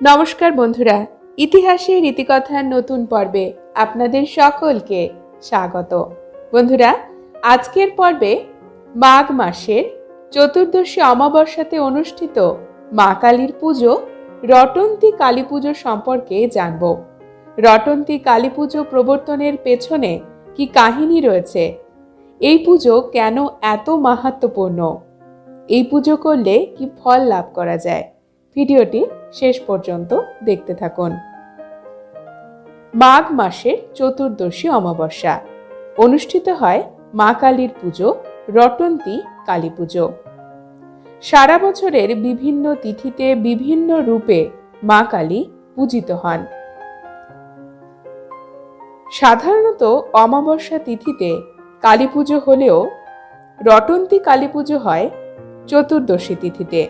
নমস্কার বন্ধুরা ইতিহাসে রীতিকথার নতুন পর্বে আপনাদের সকলকে স্বাগত। বন্ধুরা, আজকের পর্বে মাঘ মাসের চতুর্দশী অমাবস্যাতে অনুষ্ঠিত মা কালীর পুজো, রটন্তী কালী পুজো সম্পর্কে জানব। রটন্তী কালী পুজো প্রবর্তনের পেছনে কি কাহিনী রয়েছে? এই পুজো কেন এত মাহাত্মপূর্ণ এই পুজো করলে কি ফল লাভ করা যায়? ভিডিওটি শেষ পর্যন্ত দেখতে থাকুন। মাঘ মাসের চতুর্দশী অমাবস্যা। অনুষ্ঠিত হয় মা কালীর পুজো, রটন্তী কালী পুজো। সারা বছরের বিভিন্ন তিথিতে বিভিন্ন রূপে মা কালী পূজিত হন। সাধারণত অমাবস্যা তিথিতে কালী পুজো হলেও রটন্তী কালী পুজো হয় চতুর্দশী তিথিতে।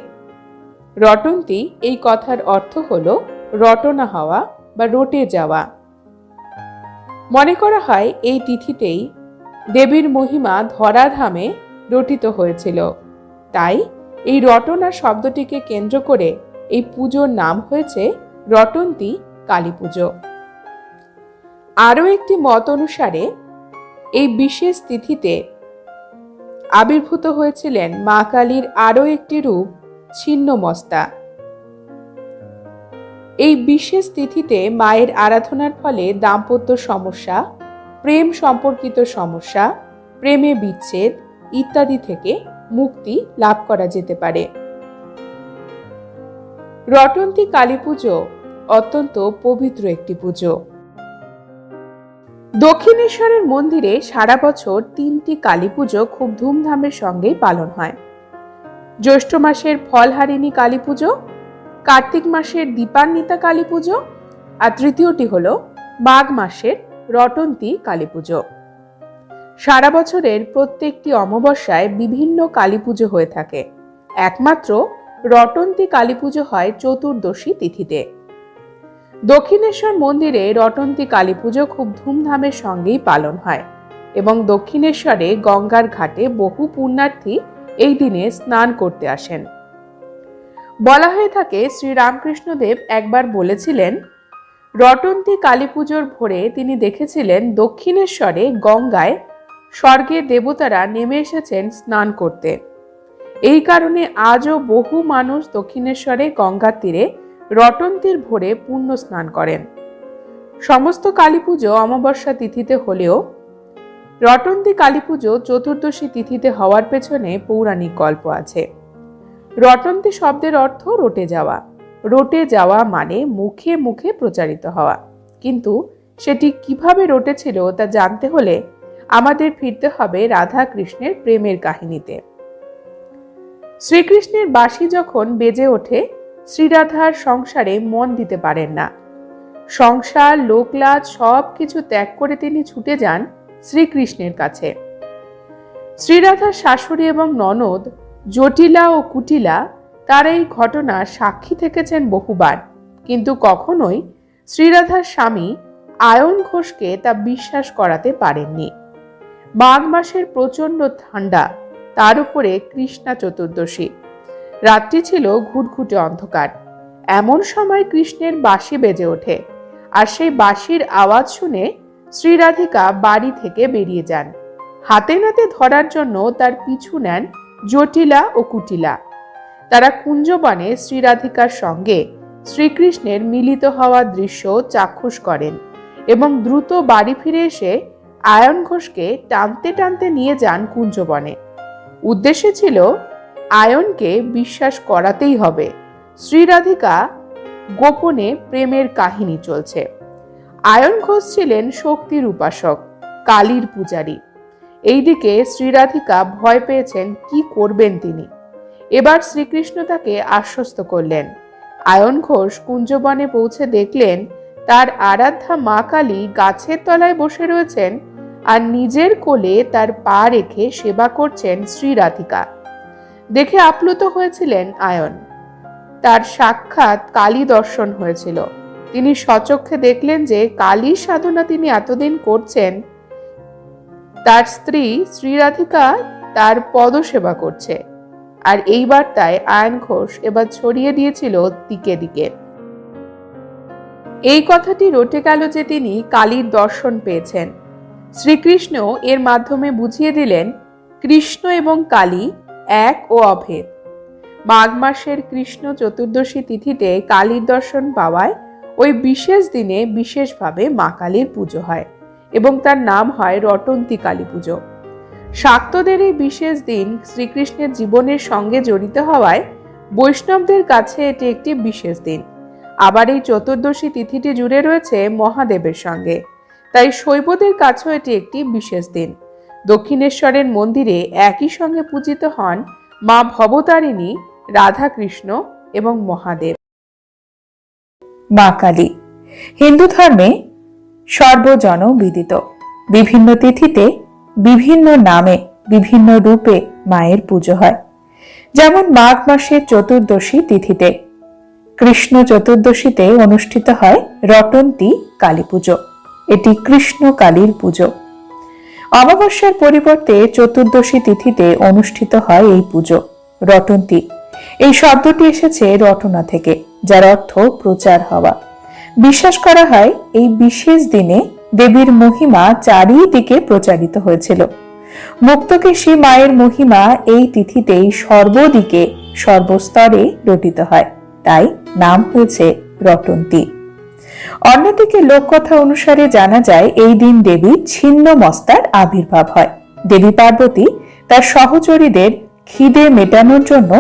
রটন্তী এই কথার অর্থ হল রটনা হওয়া বা রটে যাওয়া। মনে করা হয় এই তিথিতেই দেবীর মহিমা ধরাধামে রটিত হয়েছিল। তাই এই রটনা শব্দটিকে কেন্দ্র করে এই পুজোর নাম হয়েছে রটন্তী কালী পুজো। আরও একটি মত অনুসারে এই বিশেষ তিথিতে আবির্ভূত হয়েছিলেন মা কালীর আরও একটি রূপ ছিন্নমস্তা এই বিশেষ তিথিতে মায়ের আরাধনার ফলে দাম্পত্য সমস্যা, প্রেম সম্পর্কিত সমস্যা, প্রেমে বিচ্ছেদ ইত্যাদি থেকে মুক্তি লাভ করা যেতে পারে। রটন্তী কালী পুজো অত্যন্ত পবিত্র একটি পুজো। দক্ষিণেশ্বরের মন্দিরে সারা বছর তিনটি কালী পুজো খুব ধুমধামের সঙ্গেই পালন হয়। জ্যৈষ্ঠ মাসের ফলহারিণী কালী পুজো, কার্তিক মাসের দীপান্বিতা কালী পুজো, আর তৃতীয়টি হল মাঘ মাসের রটন্তী কালী পুজো। সারা বছরের প্রত্যেকটি অমাবস্যায় বিভিন্ন কালী পুজো হয়ে থাকে। একমাত্র রটন্তী কালী পুজো হয় চতুর্দশী তিথিতে। দক্ষিণেশ্বর মন্দিরে রটন্তী কালী পুজো খুব ধুমধামের সঙ্গেই পালন হয় এবং দক্ষিণেশ্বরে গঙ্গার ঘাটে বহু পুণ্যার্থী এই দিনে স্নান করতে আসেন। বলা হয়ে থাকে শ্রীরামকৃষ্ণদেব একবার বলেছিলেন, রটন্তী কালী পুজোর ভোরে তিনি দেখেছিলেন দক্ষিণেশ্বরে গঙ্গায় স্বর্গে দেবতারা নেমে এসেছেন স্নান করতে। এই কারণে আজও বহু মানুষ দক্ষিণেশ্বরে গঙ্গার তীরে রটন্তীর ভোরে পুণ্য স্নান করেন। সমস্ত কালী পুজো অমাবস্যা তিথিতে হলেও রটন্তী কালী পুজো চতুর্দশী তিথিতে হওয়ার পেছনে পৌরাণিক গল্প আছে। রটন্তী শব্দের অর্থ রটে যাওয়া। রটে যাওয়া মানে মুখে মুখে প্রচারিত হওয়া। কিন্তু সেটি কীভাবে রটেছিল তা জানতে হলে আমাদের ফিরতে হবে রাধা কৃষ্ণের প্রেমের কাহিনীতে। শ্রীকৃষ্ণের বাঁশি যখন বেজে ওঠে, শ্রীরাধার সংসারে মন দিতে পারেন না। সংসার, লোকলাজ সব কিছু ত্যাগ করে তিনি ছুটে যান শ্রীকৃষ্ণের কাছে। শ্রীরাধার শাশুড়ি এবং ননদ, জটিলা ও কুটিলা, তারা এই ঘটনা সাক্ষী থেকেছেন বহুবার। কিন্তু কখনোই শ্রীরাধার স্বামী আয়ন ঘোষকে তা বিশ্বাস করাতে পারেননি। মাঘ মাসের প্রচণ্ড ঠান্ডা তার উপরে কৃষ্ণা চতুর্দশী। রাত্রি ছিল ঘুটঘুটে অন্ধকার। এমন সময় কৃষ্ণের বাঁশি বেজে ওঠে। আর সেই বাঁশির আওয়াজ শুনে শ্রীরাধিকা বাড়ি থেকে বেরিয়ে যান। হাতে নাতে ধরার জন্য তার পিছু নেন জটিলা ও কুটিলা। তারা কুঞ্জবনে শ্রীরাধিকার সঙ্গে শ্রীকৃষ্ণের মিলিত হওয়ার দৃশ্য চাক্ষুষ করেন এবং দ্রুত বাড়ি ফিরে এসে আয়ন ঘোষকে টানতে টানতে নিয়ে যান কুঞ্জবনে। উদ্দেশ্য ছিল, আয়নকে বিশ্বাস করাতেই হবে। শ্রীরাধিকা গোপনে প্রেমের কাহিনী চলছে। আয়ন ঘোষ ছিলেন শক্তির উপাসক কালীর পূজারী। এইদিকে শ্রীরাধিকা ভয় পেয়েছেন, কি করবেন তিনি? এবার শ্রীকৃষ্ণ তাকে আশ্বস্ত করলেন। আয়ন ঘোষ কুঞ্জবনে পৌঁছে দেখলেন, তার আরাধ্যা মা কালী গাছের তলায় বসে রয়েছেন আর নিজের কোলে তার পা রেখে সেবা করছেন শ্রীরাধিকা। দেখে আপ্লুত হয়েছিলেন আয়ন। তার সাক্ষাৎ কালী দর্শন হয়েছিল। তিনি সচক্ষে দেখলেন যে কালীর সাধনা তিনি এতদিন করছেন। তার স্ত্রী শ্রীরাধিকা তার পদসেবা করছে। আর এই বার্তায় আয়ন ঘোষ এবার ছড়িয়ে দিয়েছিল দিকে দিকে। এই কথাটি রটে গেল যে তিনি কালীর দর্শন পেয়েছেন। শ্রীকৃষ্ণ এর মাধ্যমে বুঝিয়ে দিলেন, কৃষ্ণ এবং কালী এক ও অভেদ। মাঘ মাসের কৃষ্ণ চতুর্দশী তিথিতে কালীর দর্শন পাওয়ায় ওই বিশেষ দিনে বিশেষভাবে মা কালীর পুজো হয় এবং তার নাম হয় রটন্তী কালী পুজো। শাক্তদের এই বিশেষ দিন শ্রীকৃষ্ণের জীবনের সঙ্গে জড়িত হওয়ায় বৈষ্ণবদের কাছে এটি একটি বিশেষ দিন। আবার এই চতুর্দশী তিথিটি জুড়ে রয়েছে মহাদেবের সঙ্গে। তাই শৈবদের কাছেও এটি একটি বিশেষ দিন। দক্ষিণেশ্বরের মন্দিরে একই সঙ্গে পূজিত হন মা ভবতারিণী, রাধাকৃষ্ণ এবং মহাদেব। মা কালী। হিন্দু ধর্মে সর্বজন বিদিত বিভিন্ন তিথিতে বিভিন্ন নামে বিভিন্ন রূপে মায়ের পুজো হয়। যেমন মাঘ মাসের চতুর্দশী তিথিতে। কৃষ্ণ চতুর্দশীতে অনুষ্ঠিত হয় রটন্তী কালী পুজো। এটি কৃষ্ণ কালীর পুজো। অমাবস্যার পরিবর্তে চতুর্দশী তিথিতে অনুষ্ঠিত হয় এই পুজো, রটন্তী। এই শব্দটি এসেছে রটনা থেকে। যার অর্থ প্রচার হওয়া। বিশ্বাস করা হয়, এই বিশেষ দিনে দেবীর মহিমা চারিদিকে প্রচারিত হয়েছিল। মুক্তকেশী মায়ের মহিমা এই তিথিতেই সর্বদিকে, সর্বস্তরে রটিত হয়। তাই নাম হয়েছে রটন্তী। অন্যদিকে লোককথা অনুসারে জানা যায়, এই দিন দেবী ছিন্ন মস্তার আবির্ভাব হয়। দেবী পার্বতী তার সহচরীদের খিদে মেটানোর জন্য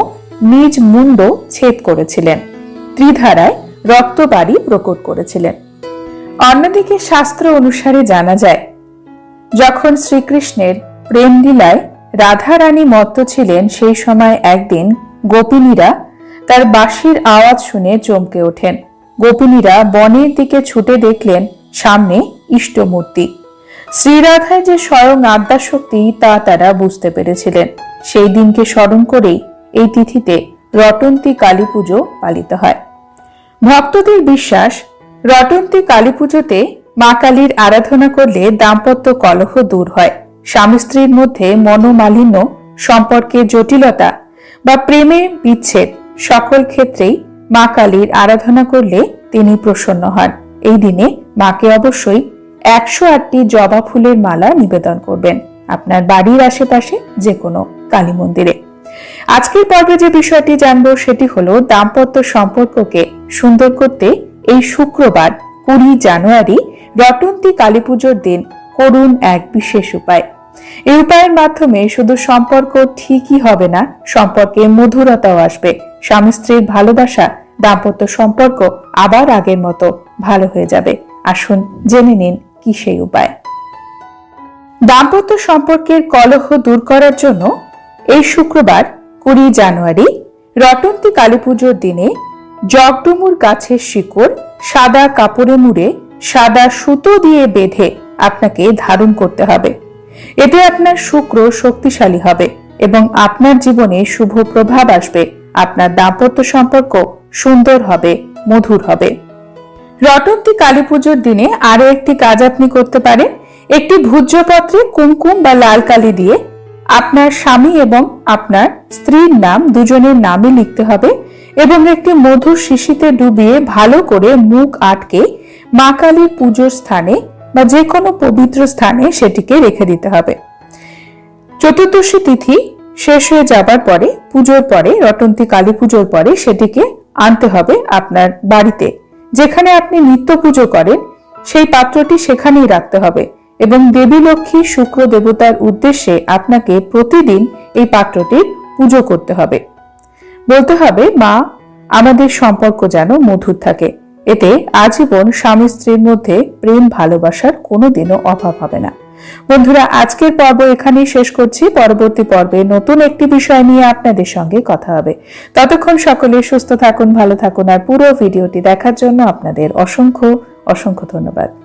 নিজ মুন্ড ছেদ করেছিলেন। ত্রিধারায় রক্তবাড়ি প্রকট করেছিলেন। অন্যদিকে শাস্ত্র অনুসারে জানা যায়, যখন শ্রীকৃষ্ণের প্রেম লীলায় রাধারানী মত্ত ছিলেন, সেই সময় একদিন গোপিনীরা তার বাঁশির আওয়াজ শুনে চমকে ওঠেন। গোপিনীরা বনের দিকে ছুটে দেখলেন, সামনে ইষ্টমূর্তি। শ্রীরাধায় যে স্বয়ং আদ্যাশক্তি, তা তারা বুঝতে পেরেছিলেন। সেই দিনকে স্মরণ করেই এই তিথিতে রটন্তী কালী পুজো পালিত হয়। ভক্তদের বিশ্বাস, রটন্তী কালী পুজোতে মা কালীর আরাধনা করলে দাম্পত্য কলহ দূর হয়। স্বামী স্ত্রীর মধ্যে মনোমালিন্য, সম্পর্কে জটিলতা বা প্রেমে বিচ্ছেদ সকল ক্ষেত্রেই মা কালীর আরাধনা করলে তিনি প্রসন্ন হন। এই দিনে মাকে অবশ্যই একশো আটটি জবা ফুলের মালা নিবেদন করবেন। আপনার বাড়ির আশেপাশে যে কোনো কালী মন্দিরে। আজকের পর্বে যে বিষয়টি জানব সেটি হলো দাম্পত্য সম্পর্ককে সুন্দর করতে এই শুক্রবার কুড়ি জানুয়ারি রটন্তী কালী পুজোর দিন করুন এক বিশেষ উপায়। এই উপায়ের মাধ্যমে শুধু সম্পর্ক ঠিকই হবে না, সম্পর্কে মধুরতাও আসবে। স্বামী স্ত্রীর ভালোবাসা, দাম্পত্য সম্পর্ক আবার আগের মতো ভালো হয়ে যাবে। আসুন জেনে নিন কি সেই উপায়। দাম্পত্য সম্পর্কের কলহ দূর করার জন্য এই শুক্রবার কুড়ি জানুয়ারি, রটন্তী কালী পুজোর দিনে জগডুমুর গাছের শিকড় সাদা কাপড়ে মুড়ে, সাদা সুতো দিয়ে বেঁধে আপনাকে ধারণ করতে হবে। এতে আপনার শুক্র শক্তিশালী হবে এবং আপনার জীবনে শুভ প্রভাব আসবে। আপনার দাম্পত্য সম্পর্ক সুন্দর হবে, মধুর হবে। রটন্তী কালী পুজোর দিনে আরও একটি কাজ আপনি করতে পারেন। একটি ভূজ্যপত্রে কুমকুম বা লাল কালি দিয়ে আপনার স্বামী এবং আপনার স্ত্রীর নাম দুজনের নামে লিখতে হবে এবং একটি মধুর শিশিতে ডুবিয়ে ভালো করে মুখ আটকে মা কালীর পুজোর স্থানে বা যে কোনো পবিত্র স্থানে সেটিকে রেখে দিতে হবে। চতুর্দশী তিথি শেষ হয়ে যাবার পরে, পুজোর পরে, রটন্তী কালী পুজোর পরে সেটিকে আনতে হবে আপনার বাড়িতে। যেখানে আপনি নিত্য পুজো করেন, সেই পাত্রটি সেখানেই রাখতে হবে। এবং দেবী লক্ষ্মী শুক্র দেবতার উদ্দেশ্যে আপনাকে প্রতিদিন এই পাত্রটির পুজো করতে হবে। বলতে হবে, মা, আমাদের সম্পর্ক যেন মধুর থাকে। এতে আজীবন স্বামী স্ত্রীর মধ্যে প্রেম ভালোবাসার কোনোদিনও অভাব হবে না। বন্ধুরা, আজকের পর্ব এখানেই শেষ করছি। পরবর্তী পর্বে নতুন একটি বিষয় নিয়ে আপনাদের সঙ্গে কথা হবে। ততক্ষণ সকলে সুস্থ থাকুন, ভালো থাকুন, আর পুরো ভিডিওটি দেখার জন্য আপনাদের অসংখ্য অসংখ্য ধন্যবাদ।